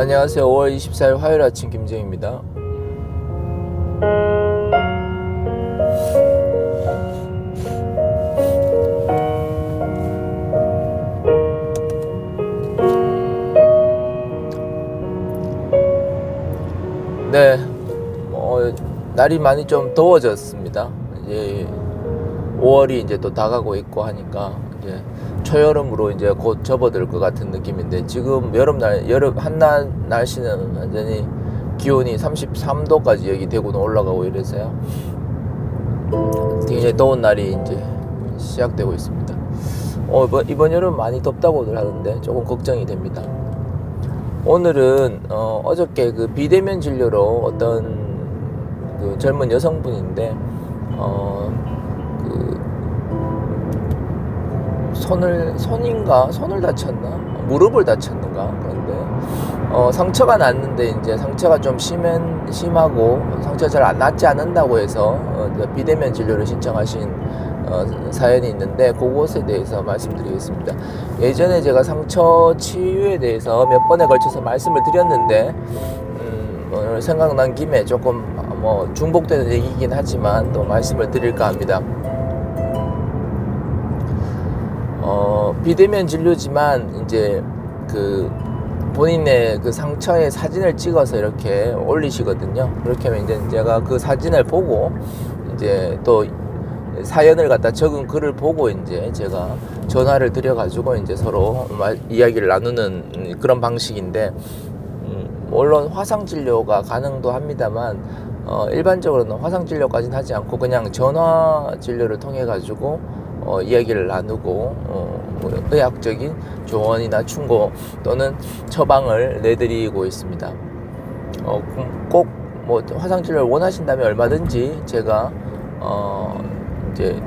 안녕하세요. 5월 24일 화요일 아침 김재입니다. 네, 뭐 날이 많이 좀 더워졌습니다. 이제 5월이 이제 또 다가고 있고 하니까 이제 초여름으로 이제 곧 접어들 것 같은 느낌인데 지금 여름 날 여름 한낮 날씨는 완전히 기온이 33도까지 여기 대구는 올라가고 이래서요. 굉장히 더운 날이 이제 시작되고 있습니다. 어, 이번, 이번 여름 많이 덥다고들 하는데 조금 걱정이 됩니다. 오늘은 어, 어저께 그 비대면 진료로 어떤 그 젊은 여성분인데 어, 그 손을 손인가 손을 다쳤나 무릎을 다쳤는가 그런데 어, 상처가 났는데 이제 상처가 좀 심한 심하고 상처 잘 안 낫지 않는다고 해서 어, 이제 비대면 진료를 신청하신 어, 사연이 있는데 그것에 대해서 말씀드리겠습니다. 예전에 제가 상처 치유에 대해서 몇 번에 걸쳐서 말씀을 드렸는데 음, 오늘 생각난 김에 조금 뭐 중복되는 얘기이긴 하지만 또 말씀을 드릴까 합니다. 비대면 진료지만 이제 그 본인의 그 상처의 사진을 찍어서 이렇게 올리시거든요. 그렇게 하면 이제 제가 그 사진을 보고 이제 또 사연을 갖다 적은 글을 보고 이제 제가 전화를 드려가지고 이제 서로 말- 이야기를 나누는 그런 방식인데 음, 물론 화상 진료가 가능도 합니다만 어, 일반적으로는 화상 진료까지는 하지 않고 그냥 전화 진료를 통해 가지고 어, 이야기를 나누고 어, 뭐 의학적인 조언이나 충고 또는 처방을 내드리고 있습니다. 어, 꼭 뭐 화상 진료를 원하신다면 얼마든지 제가 어, 이제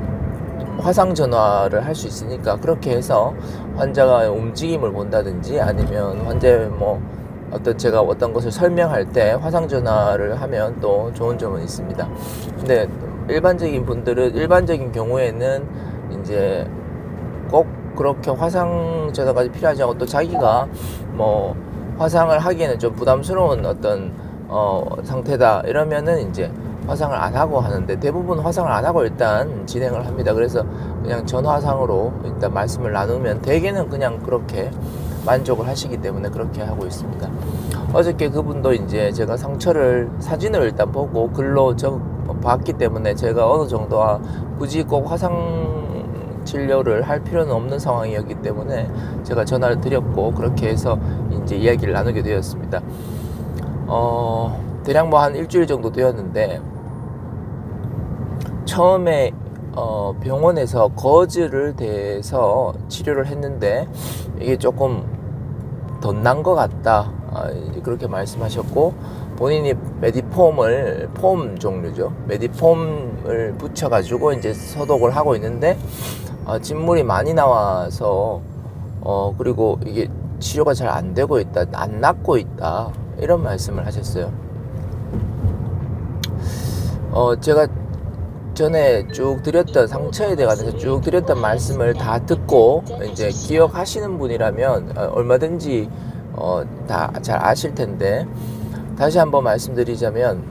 화상 전화를 할 수 있으니까 그렇게 해서 환자가 움직임을 본다든지 아니면 환자의 뭐 어떤 제가 어떤 것을 설명할 때 화상 전화를 하면 또 좋은 점은 있습니다. 근데 일반적인 분들은 일반적인 경우에는 이제 꼭 그렇게 화상 전화까지 필요하지 않고 또 자기가 뭐 화상을 하기에는 좀 부담스러운 어떤 어 상태다 이러면은 이제 화상을 안 하고 하는데 대부분 화상을 안 하고 일단 진행을 합니다. 그래서 그냥 전화상으로 일단 말씀을 나누면 대개는 그냥 그렇게 만족을 하시기 때문에 그렇게 하고 있습니다. 어저께 그분도 이제 제가 상처를 사진을 일단 보고 글로 적 봤기 때문에 제가 어느 정도 아, 굳이 꼭 화상 진료를 할 필요는 없는 상황이었기 때문에 제가 전화를 드렸고 그렇게 해서 이제 이야기를 나누게 되었습니다. 어, 대략 뭐 한 일주일 정도 되었는데 처음에 어, 병원에서 거즈를 대서 치료를 했는데 이게 조금 덧난 것 같다 아, 그렇게 말씀하셨고 본인이 메디폼을 폼 종류죠 메디폼을 붙여가지고 이제 소독을 하고 있는데 아, 진물이 많이 나와서 어 그리고 이게 치료가 잘 안 되고 있다 안 낫고 있다 이런 말씀을 하셨어요. 어 제가 전에 쭉 드렸던 상처에 대해서 쭉 드렸던 말씀을 다 듣고 이제 기억하시는 분이라면 어, 얼마든지 어, 다 잘 아실 텐데 다시 한번 말씀드리자면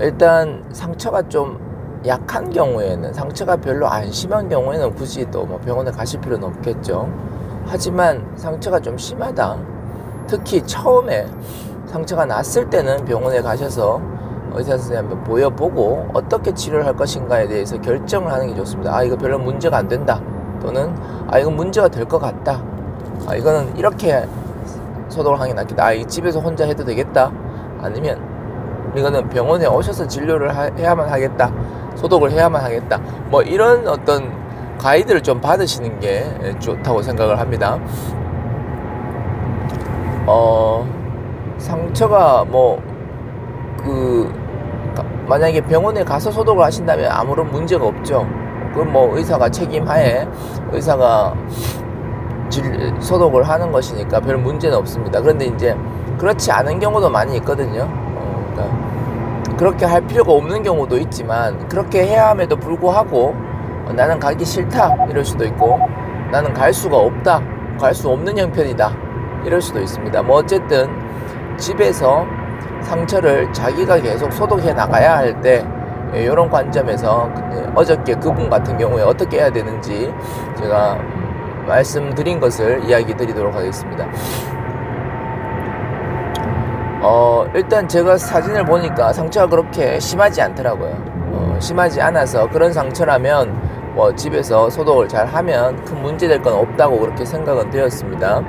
일단 상처가 좀 약한 경우에는 상처가 별로 안 심한 경우에는 굳이 또 뭐 병원에 가실 필요는 없겠죠. 하지만 상처가 좀 심하다. 특히 처음에 상처가 났을 때는 병원에 가셔서 의사 선생님한테 보여보고 어떻게 치료를 할 것인가에 대해서 결정을 하는 게 좋습니다. 아, 이거 별로 문제가 안 된다. 또는 아, 이건 문제가 될 것 같다. 아, 이거는 이렇게 소독을 하는 게 낫겠다. 아, 이 집에서 혼자 해도 되겠다. 아니면 이거는 병원에 오셔서 진료를 하- 해야만 하겠다. 소독을 해야만 하겠다. 뭐 이런 어떤 가이드를 좀 받으시는 게 좋다고 생각을 합니다. 어, 상처가 뭐, 그, 가- 만약에 병원에 가서 소독을 하신다면 아무런 문제가 없죠. 그건 뭐 의사가 책임하에 의사가 질, 소독을 하는 것이니까 별 문제는 없습니다. 그런데 이제 그렇지 않은 경우도 많이 있거든요. 그렇게 할 필요가 없는 경우도 있지만 그렇게 해야 함에도 불구하고 어, 나는 가기 싫다 이럴 수도 있고 나는 갈 수가 없다 갈 수 없는 형편이다 이럴 수도 있습니다. 뭐 어쨌든 집에서 상처를 자기가 계속 소독해 나가야 할 때 이런 관점에서 그- 어저께 그분 같은 경우에 어떻게 해야 되는지 제가 말씀드린 것을 이야기 드리도록 하겠습니다. 어, 일단 제가 사진을 보니까 상처가 그렇게 심하지 않더라고요. 어, 심하지 않아서 그런 상처라면 뭐 집에서 소독을 잘 하면 큰 문제 될 건 없다고 그렇게 생각은 되었습니다.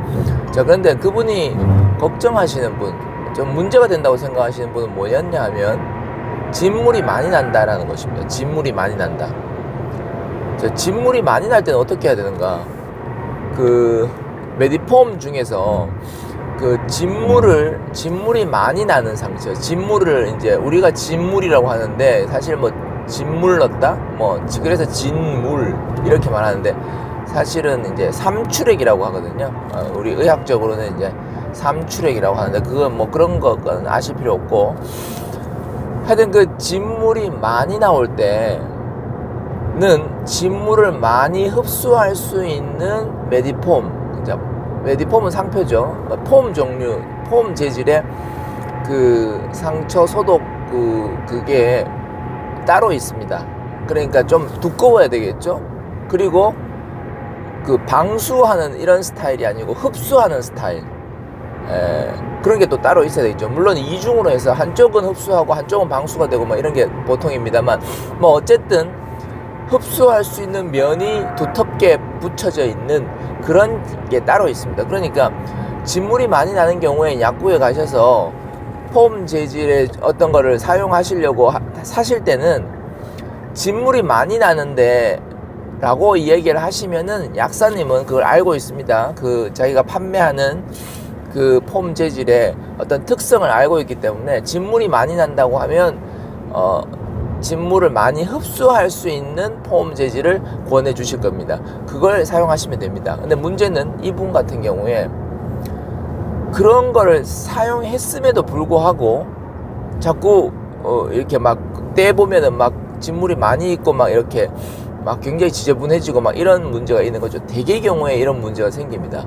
자, 그런데 그분이 걱정하시는 분, 좀 문제가 된다고 생각하시는 분은 뭐였냐 하면 진물이 많이 난다라는 것입니다. 진물이 많이 난다. 자, 진물이 많이 날 때는 어떻게 해야 되는가? 그 메디폼 중에서 그 진물을 진물이 많이 나는 상처. 진물을 이제 우리가 진물이라고 하는데 사실 뭐 진물 넣었다? 뭐 그래서 진물 이렇게 말하는데 사실은 이제 삼출액이라고 하거든요. 어, 우리 의학적으로는 이제 삼출액이라고 하는데 그건 뭐 그런 거는 아실 필요 없고. 하여튼 그 진물이 많이 나올 때는 진물을 많이 흡수할 수 있는 메디폼 메디폼은 상표죠. 폼 종류, 폼 재질의 그 상처 소독 그 그게 따로 있습니다. 그러니까 좀 두꺼워야 되겠죠. 그리고 그 방수하는 이런 스타일이 아니고 흡수하는 스타일. 에, 그런 게 또 따로 있어야 되겠죠. 물론 이중으로 해서 한쪽은 흡수하고 한쪽은 방수가 되고 뭐 이런 게 보통입니다만 뭐 어쨌든 흡수할 수 있는 면이 두텁게 붙여져 있는 그런 게 따로 있습니다. 그러니까 진물이 많이 나는 경우에 약국에 가셔서 폼 재질의 어떤 거를 사용하시려고 하- 사실 때는 진물이 많이 나는데 라고 이야기를 하시면은 약사님은 그걸 알고 있습니다. 그 자기가 판매하는 그 폼 재질의 어떤 특성을 알고 있기 때문에 진물이 많이 난다고 하면 어 진물을 많이 흡수할 수 있는 폼 재질을 권해 주실 겁니다. 그걸 사용하시면 됩니다. 근데 문제는 이분 같은 경우에 그런 거를 사용했음에도 불구하고 자꾸 어 이렇게 막 떼보면은 막 진물이 많이 있고 막 이렇게 막 굉장히 지저분해지고 막 이런 문제가 있는 거죠. 대개 경우에 이런 문제가 생깁니다.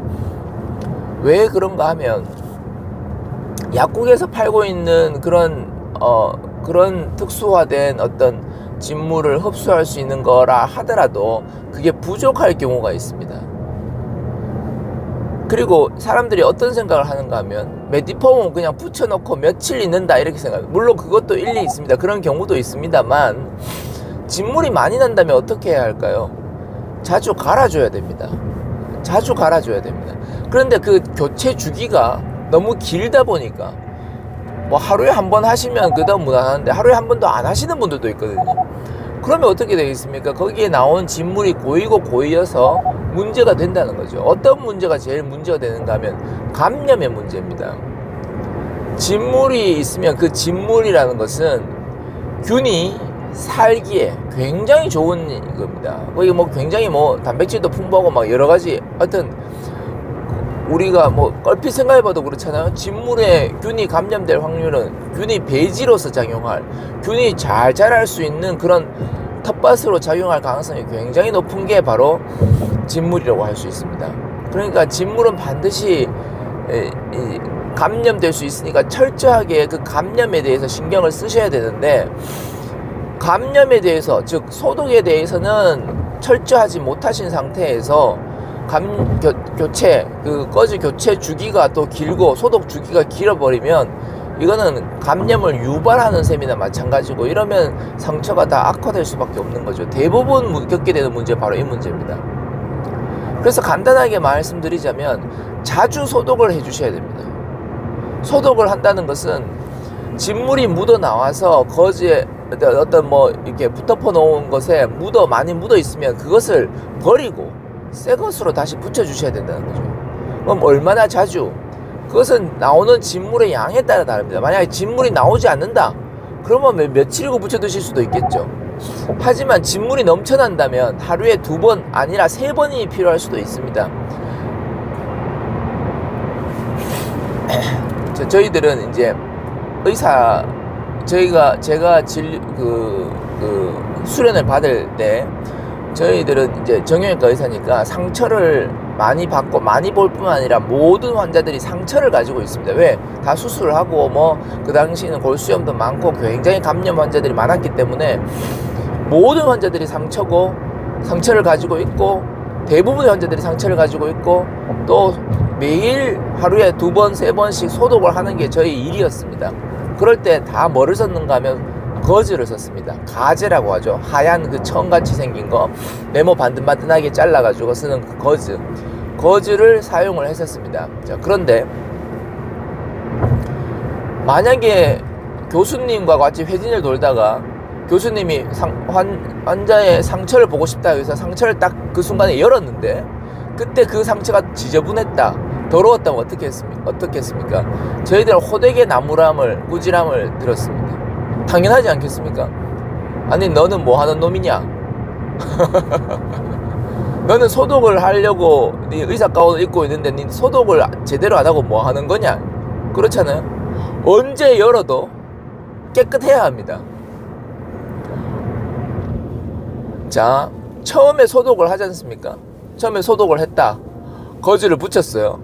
왜 그런가 하면 약국에서 팔고 있는 그런 어 그런 특수화된 어떤 진물을 흡수할 수 있는 거라 하더라도 그게 부족할 경우가 있습니다. 그리고 사람들이 어떤 생각을 하는가 하면 메디폼은 그냥 붙여놓고 며칠 있는다 이렇게 생각해요. 물론 그것도 일리 있습니다. 그런 경우도 있습니다만 진물이 많이 난다면 어떻게 해야 할까요? 자주 갈아줘야 됩니다. 자주 갈아줘야 됩니다. 그런데 그 교체 주기가 너무 길다 보니까 뭐 하루에 한 번 하시면 그다음 무난한데 하루에 한 번도 안 하시는 분들도 있거든요. 그러면 어떻게 되겠습니까? 거기에 나온 진물이 고이고 고이어서 문제가 된다는 거죠. 어떤 문제가 제일 문제가 되는가 하면 감염의 문제입니다. 진물이 있으면 그 진물이라는 것은 균이 살기에 굉장히 좋은 겁니다. 거기 뭐 굉장히 뭐 단백질도 풍부하고 막 여러 가지 하여튼 우리가 뭐 얼핏 생각해봐도 그렇잖아요. 진물에 균이 감염될 확률은 균이 배지로서 작용할 균이 잘 자랄 수 있는 그런 텃밭으로 작용할 가능성이 굉장히 높은 게 바로 진물이라고 할 수 있습니다. 그러니까 진물은 반드시 감염될 수 있으니까 철저하게 그 감염에 대해서 신경을 쓰셔야 되는데 감염에 대해서 즉 소독에 대해서는 철저하지 못하신 상태에서 감 교, 교체 그 꺼지 교체 주기가 또 길고 소독 주기가 길어버리면 이거는 감염을 유발하는 셈이나 마찬가지고 이러면 상처가 다 악화될 수밖에 없는 거죠. 대부분 무- 겪게 되는 문제 바로 이 문제입니다. 그래서 간단하게 말씀드리자면 자주 소독을 해주셔야 됩니다. 소독을 한다는 것은 진물이 묻어 나와서 거지에 어떤- 뭐 이렇게 붙어퍼 놓은 것에 묻어 많이 묻어 있으면 그것을 버리고 새 것으로 다시 붙여 주셔야 된다는 거죠. 그럼 얼마나 자주? 그것은 나오는 진물의 양에 따라 다릅니다. 만약에 진물이 나오지 않는다. 그러면 며- 며칠이고 붙여 드실 수도 있겠죠. 하지만 진물이 넘쳐난다면 하루에 두 번 아니라 세 번이 필요할 수도 있습니다. 저, 저희들은 이제 의사 저희가 제가 진료 그, 그 수련을 받을 때 저희들은 이제 정형외과 의사니까 상처를 많이 받고 많이 볼 뿐만 아니라 모든 환자들이 상처를 가지고 있습니다. 왜? 다 수술을 하고 뭐 그 당시에는 골수염도 많고 굉장히 감염 환자들이 많았기 때문에 모든 환자들이 상처고 상처를 가지고 있고 대부분의 환자들이 상처를 가지고 있고 또 매일 하루에 두 번, 세 번씩 소독을 하는 게 저희 일이었습니다. 그럴 때 다 뭐를 썼는가 하면 거즈를 썼습니다. 가제라고 하죠. 하얀 그 천같이 생긴 거 네모 반듯반듯하게 잘라가지고 쓰는 그 거즈. 거즈를 사용을 했었습니다. 자, 그런데 만약에 교수님과 같이 회진을 돌다가 교수님이 상, 환, 환자의 상처를 보고 싶다 해서 상처를 딱 그 순간에 열었는데 그때 그 상처가 지저분했다 더러웠다면 어떻게 했습니까? 어떻게 했습니까? 저희들 호되게 나무람을 꾸지람을 들었습니다. 당연하지 않겠습니까? 아니 너는 뭐 하는 놈이냐? 너는 소독을 하려고 네 의사 가운을 입고 있는데 네 소독을 제대로 안 하고 뭐 하는 거냐? 그렇잖아요. 언제 열어도 깨끗해야 합니다. 자, 처음에 소독을 하지 않습니까? 처음에 소독을 했다. 거즈를 붙였어요.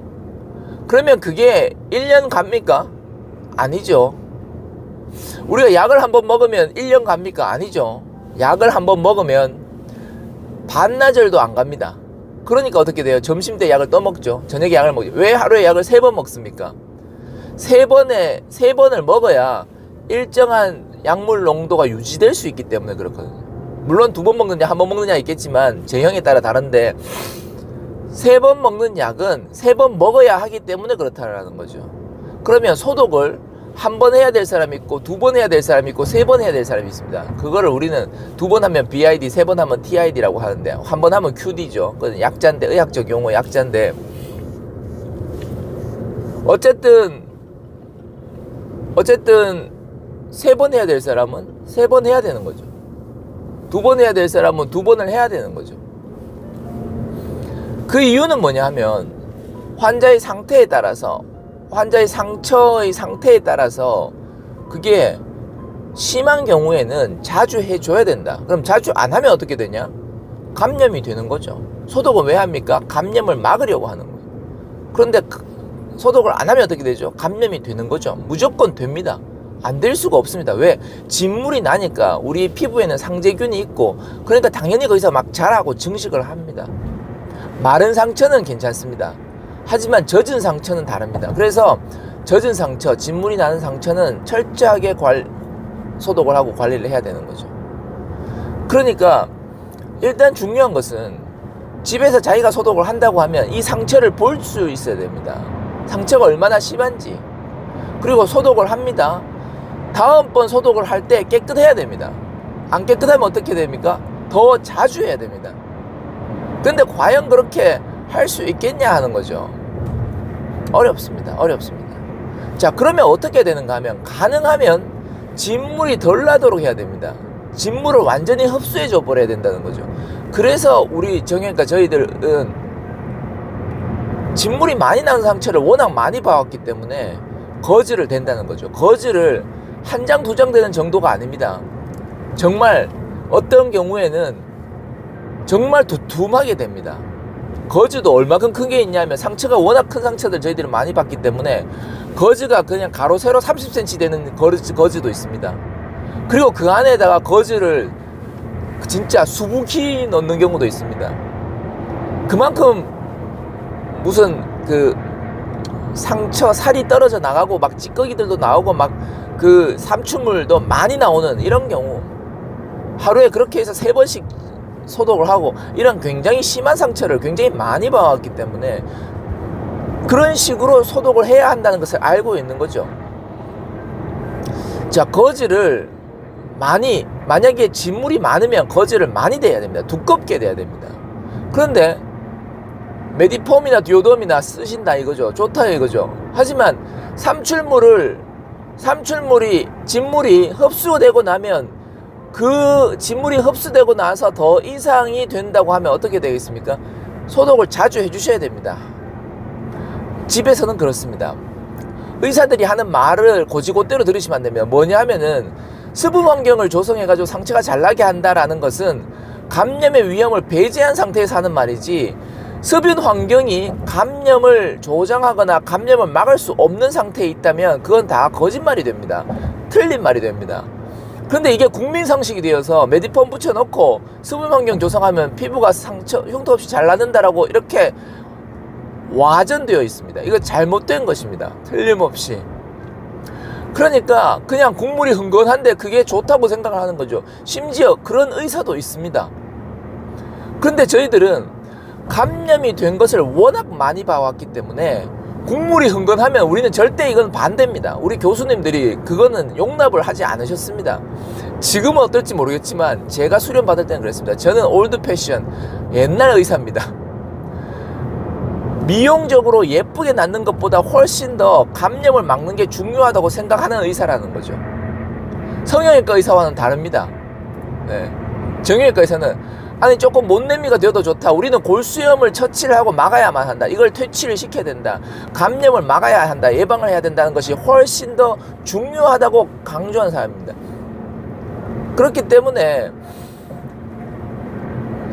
그러면 그게 1년 갑니까? 아니죠. 우리가 약을 한번 먹으면 1년 갑니까? 아니죠. 약을 한번 먹으면 반나절도 안 갑니다. 그러니까 어떻게 돼요? 점심 때 약을 떠먹죠. 저녁에 약을 먹죠. 왜 하루에 약을 세 번 먹습니까? 세 번에 세 번을 먹어야 일정한 약물 농도가 유지될 수 있기 때문에 그렇거든요. 물론 두 번 먹느냐 한 번 먹느냐 있겠지만 제형에 따라 다른데 세 번 먹는 약은 세 번 먹어야 하기 때문에 그렇다라는 거죠. 그러면 소독을 한 번 해야 될 사람이 있고 두 번 해야 될 사람이 있고 세 번 해야 될 사람이 있습니다. 그거를 우리는 두 번 하면 BID, 세 번 하면 TID라고 하는데 한 번 하면 QD죠. 그건 약자인데 의학적 용어 약자인데 어쨌든 어쨌든 세 번 해야 될 사람은 세 번 해야 되는 거죠. 두 번 해야 될 사람은 두 번을 해야 되는 거죠. 그 이유는 뭐냐 하면 환자의 상태에 따라서 환자의 상처의 상태에 따라서 그게 심한 경우에는 자주 해줘야 된다. 그럼 자주 안 하면 어떻게 되냐? 감염이 되는 거죠. 소독은 왜 합니까? 감염을 막으려고 하는 거예요. 그런데 그 소독을 안 하면 어떻게 되죠? 감염이 되는 거죠. 무조건 됩니다. 안 될 수가 없습니다. 왜? 진물이 나니까 우리 피부에는 상재균이 있고 그러니까 당연히 거기서 막 자라고 증식을 합니다. 마른 상처는 괜찮습니다. 하지만 젖은 상처는 다릅니다. 그래서 젖은 상처, 진물이 나는 상처는 철저하게 관, 소독을 하고 관리를 해야 되는 거죠. 그러니까 일단 중요한 것은 집에서 자기가 소독을 한다고 하면 이 상처를 볼 수 있어야 됩니다. 상처가 얼마나 심한지. 그리고 소독을 합니다. 다음번 소독을 할 때 깨끗해야 됩니다. 안 깨끗하면 어떻게 됩니까? 더 자주 해야 됩니다. 근데 과연 그렇게 할 수 있겠냐 하는 거죠. 어렵습니다. 어렵습니다. 자, 그러면 어떻게 되는가 하면 가능하면 진물이 덜 나도록 해야 됩니다. 진물을 완전히 흡수해 줘 버려야 된다는 거죠. 그래서 우리 정형외과 저희들은 진물이 많이 나는 상처를 워낙 많이 봐왔기 때문에 거즈를 된다는 거죠. 거즈를 한 장, 두 장 되는 정도가 아닙니다. 정말 어떤 경우에는 정말 두툼하게 됩니다. 거즈도 얼마큼 큰 게 있냐면 상처가 워낙 큰 상처들 저희들이 많이 봤기 때문에 거즈가 그냥 가로 세로 30cm 되는 거즈, 거즈도 있습니다. 그리고 그 안에다가 거즈를 진짜 수북히 넣는 경우도 있습니다. 그만큼 무슨 그 상처 살이 떨어져 나가고 막 찌꺼기들도 나오고 막 그 삼춘물도 많이 나오는 이런 경우 하루에 그렇게 해서 세 번씩 소독을 하고 이런 굉장히 심한 상처를 굉장히 많이 봐왔기 때문에 그런 식으로 소독을 해야 한다는 것을 알고 있는 거죠. 자, 거즈를 많이, 만약에 진물이 많으면 거즈를 많이 대야 됩니다. 두껍게 대야 됩니다. 그런데 메디폼이나 디오돔이나 쓰신다 이거죠. 좋다 이거죠. 하지만 삼출물을 삼출물이 진물이 흡수되고 나면 그 진물이 흡수되고 나서 더 이상이 된다고 하면 어떻게 되겠습니까? 소독을 자주 해주셔야 됩니다. 집에서는 그렇습니다. 의사들이 하는 말을 고지고대로 들으시면 안 됩니다. 뭐냐 하면은 수분 환경을 조성해가지고 상처가 잘 나게 한다라는 것은 감염의 위험을 배제한 상태에서 하는 말이지 습인 환경이 감염을 조장하거나 감염을 막을 수 없는 상태에 있다면 그건 다 거짓말이 됩니다. 틀린 말이 됩니다. 그런데 이게 국민 상식이 되어서 메디폰 붙여놓고 습인 환경 조성하면 피부가 상처 흉터 없이 잘 나는다라고 이렇게 와전되어 있습니다. 이거 잘못된 것입니다. 틀림없이. 그러니까 그냥 국물이 흥건한데 그게 좋다고 생각을 하는 거죠. 심지어 그런 의사도 있습니다. 그런데 저희들은 감염이 된 것을 워낙 많이 봐왔기 때문에 국물이 흥건하면 우리는 절대 이건 반대입니다. 우리 교수님들이 그거는 용납을 하지 않으셨습니다. 지금은 어떨지 모르겠지만 제가 수련 받을 때는 그랬습니다. 저는 올드 패션 옛날 의사입니다. 미용적으로 예쁘게 낫는 것보다 훨씬 더 감염을 막는 게 중요하다고 생각하는 의사라는 거죠. 성형외과 의사와는 다릅니다. 네. 정형외과 의사는 아니 조금 못냄미가 되어도 좋다. 우리는 골수염을 처치를 하고 막아야만 한다. 이걸 퇴치를 시켜야 된다. 감염을 막아야 한다. 예방을 해야 된다는 것이 훨씬 더 중요하다고 강조한 사람입니다. 그렇기 때문에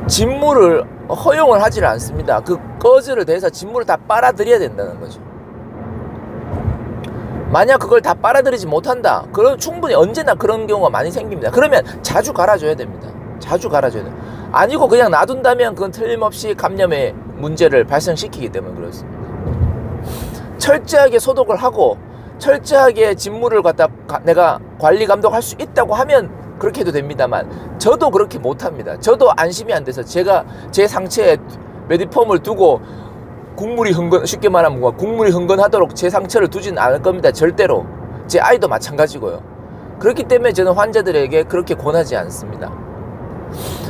진물을 허용을 하지를 않습니다. 그 거즈를 대해서 진물을 다 빨아들여야 된다는 거죠. 만약 그걸 다 빨아들이지 못한다. 그럼 충분히 언제나 그런 경우가 많이 생깁니다. 그러면 자주 갈아줘야 됩니다. 자주 갈아줘야 돼요. 아니고 그냥 놔둔다면 그건 틀림없이 감염의 문제를 발생시키기 때문에 그렇습니다. 철저하게 소독을 하고 철저하게 진물을 갖다 가- 내가 관리 감독할 수 있다고 하면 그렇게 해도 됩니다만 저도 그렇게 못합니다. 저도 안심이 안 돼서 제가 제 상처에 메디폼을 두고 국물이 흥건 쉽게 말하면 뭐 국물이 흥건하도록 제 상처를 두진 않을 겁니다. 절대로 제 아이도 마찬가지고요. 그렇기 때문에 저는 환자들에게 그렇게 권하지 않습니다.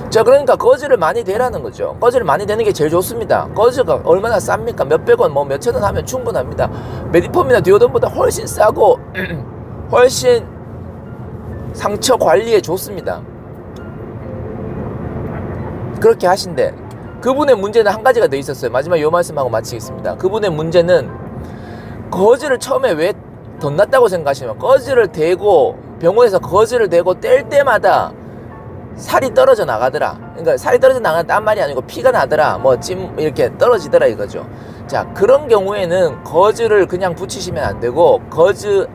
자 그러니까 거즈를 많이 대라는 거죠. 거즈를 많이 대는 게 제일 좋습니다. 거즈가 얼마나 쌉니까? 몇백 원 뭐 몇천 원 하면 충분합니다. 메디폼이나 디오돈보다 훨씬 싸고 훨씬 상처 관리에 좋습니다. 그렇게 하신대 그분의 문제는 한 가지가 더 있었어요. 마지막 요 말씀하고 마치겠습니다. 그분의 문제는 거즈를 처음에 왜 덧났다고 생각하시면 거즈를 대고 병원에서 거즈를 대고 뗄 때마다 살이 떨어져 나가더라. 그러니까 살이 떨어져 나간단 말이 아니고 피가 나더라. 뭐 찜 이렇게 떨어지더라 이거죠. 자 그런 경우에는 거즈를 그냥 붙이시면 안 되고 거즈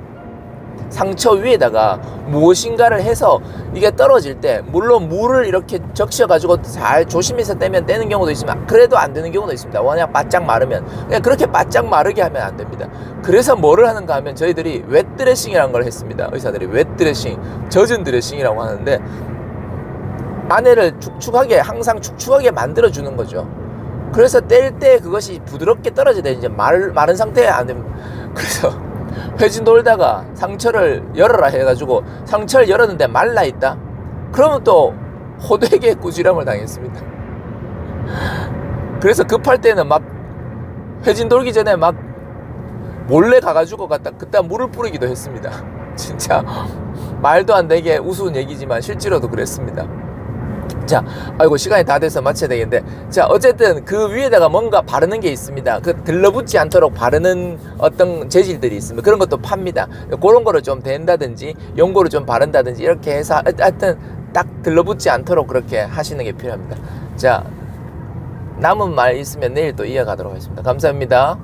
상처 위에다가 무엇인가를 해서 이게 떨어질 때 물론 물을 이렇게 적셔 가지고 잘 조심해서 떼면 떼는 경우도 있지만 그래도 안 되는 경우도 있습니다. 워낙 바짝 마르면 그냥 그렇게 바짝 마르게 하면 안 됩니다. 그래서 뭐를 하는가 하면 저희들이 웻 드레싱이라는 걸 했습니다. 의사들이 웻 드레싱, 젖은 드레싱이라고 하는데 안에를 축축하게 항상 축축하게 만들어 주는 거죠. 그래서 뗄 때 그것이 부드럽게 떨어져야 돼. 이제 말, 마른 상태에 안 되면 그래서 회진 돌다가 상처를 열어라 해가지고 상처를 열었는데 말라 있다. 그러면 또 호되게 꾸지람을 당했습니다. 그래서 급할 때는 막 회진 돌기 전에 막 몰래 가가지고 갖다 그때 물을 뿌리기도 했습니다. 진짜 말도 안 되게 우스운 얘기지만 실제로도 그랬습니다. 자, 아이고 시간이 다 돼서 마쳐야 되겠는데, 자 어쨌든 그 위에다가 뭔가 바르는 게 있습니다. 그 들러붙지 않도록 바르는 어떤 재질들이 있습니다. 그런 것도 팝니다. 그런 거를 좀 댄다든지 연고를 좀 바른다든지 이렇게 해서 하- 하여튼 딱 들러붙지 않도록 그렇게 하시는 게 필요합니다. 자 남은 말 있으면 내일 또 이어가도록 하겠습니다. 감사합니다.